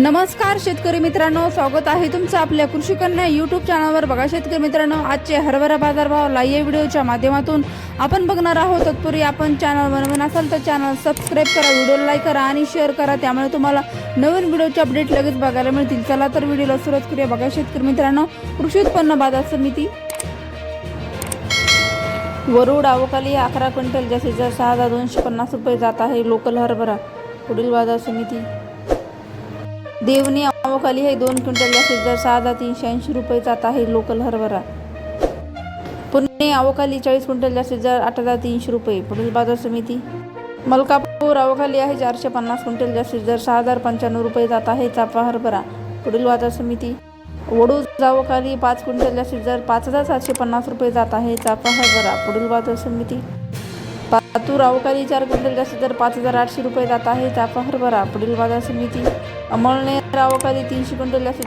नमस्कार शेतकरी मित्रांनो स्वागत आहे तुमचं आपल्या कृषी कन्या यूट्यूब चॅनलवर बघा शेतकरी मित्रांनो आजचे हरभरा बाजारभाव लाईव्ह व्हिडिओच्या माध्यमातून आपण बघणार आहोत. तत्पूर्वी आपण चॅनल बनवून असाल तर चॅनल सबस्क्राईब करा व्हिडिओ लाईक करा आणि शेअर करा. त्यामुळे तुम्हाला नवीन व्हिडिओचे अपडेट लगेच बघायला मिळतील. चला तर व्हिडिओला सुरुवात करूया. बघा शेतकरी मित्रांनो कृषी उत्पन्न बाजार समिती. वरुड अवकाली अकरा क्विंटल जास्तीत जास्त सहा हजार दोनशे पन्नास रुपये जात आहे लोकल हरभरा पुढील बाजार समिती. देवणी अवकाली हे दोन क्विंटल जास्तीत जास्त सहा हजार तीनशे ऐंशी रुपये जात आहे लोकल हरभरा. पुणे अवकाली चाळीस क्विंटल जास्तीत जास्त आठ हजार तीनशे रुपये. पुढील बाजार समिती. मलकापूर अवकाली आहे चारशे पन्नास क्विंटल जास्तीत जास्त सहा हजार पंच्याण्णव रुपये जात आहे चाफा हरभरा. पुढील बाजार समिती. वडूज अवकाली पाच क्विंटल जास्तीत जास्त पाच हजार सातशे पन्नास रुपये जात आहे चाफा हरभरा. पुढील बाजार समिती. पातूर अवकाळी चार क्विंटल जास्त तर पाच हजार आठशे रुपये जात आहे चाफा हरभरा पुढील बाजार समिती अमळनेर अवकाळी तीनशे क्विंटल जास्त